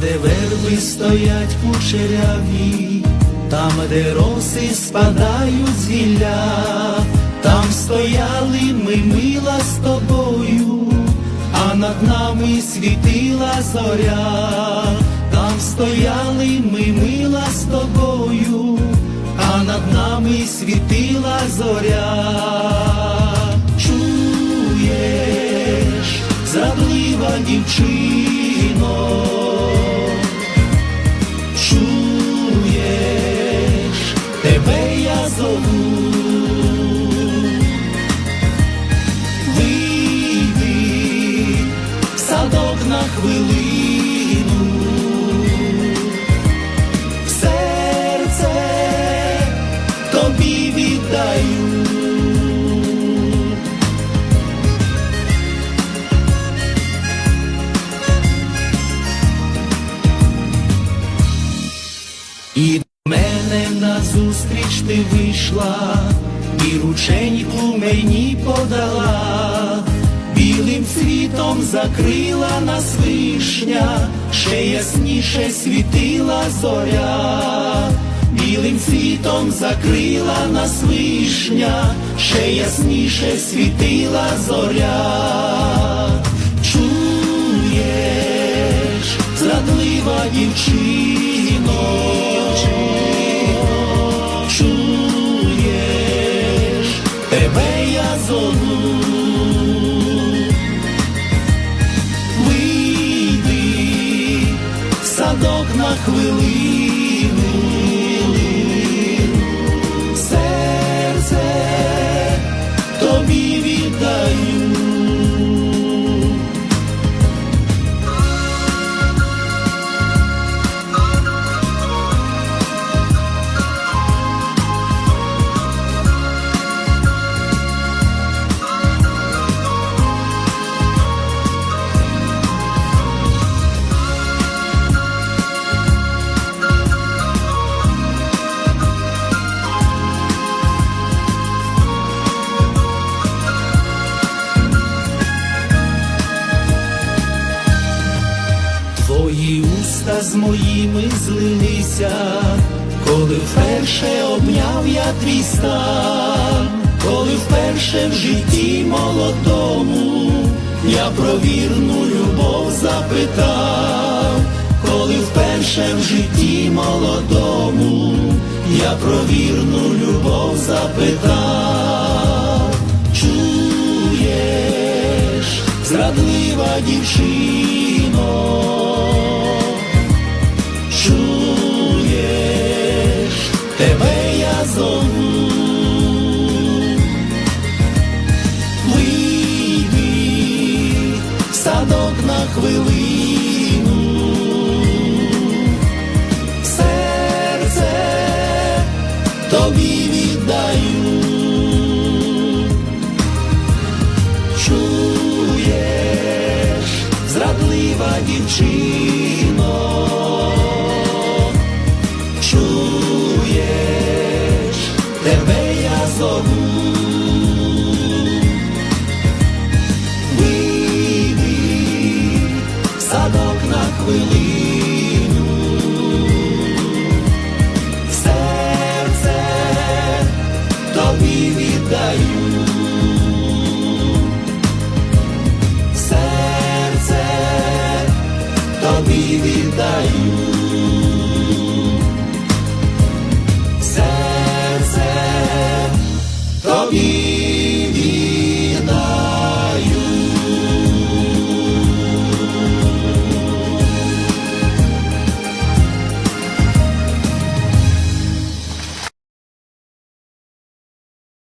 де верби стоять кучеряві, там, де роси спадають з гілля, там стояли ми мила з тобою, а над нами світила зоря, там стояли ми мила з тобою, а над нами світила зоря. Чуєш, зрадлива дівчино, назустріч ти вийшла, і рученьку мені подала, білим світом закрила нас вишня, ще ясніше світила зоря, білим світом закрила нас вишня, ще ясніше світила зоря. Чуєш, зрадлива дівчино, тебе я зову. Вийди в садок на хвилину, Твої уста з моїми злилися, коли вперше обняв я твій стан, коли вперше в житті молодому я про вірну любов запитав, коли вперше в житті молодому я про вірну любов запитав, чуєш, зрадлива дівчино. Хвилину. Серце тобі віддаю. Чуєш, зрадлива дівчино. Чуєш, тебе я зову. Тобі віддаю. серце тобі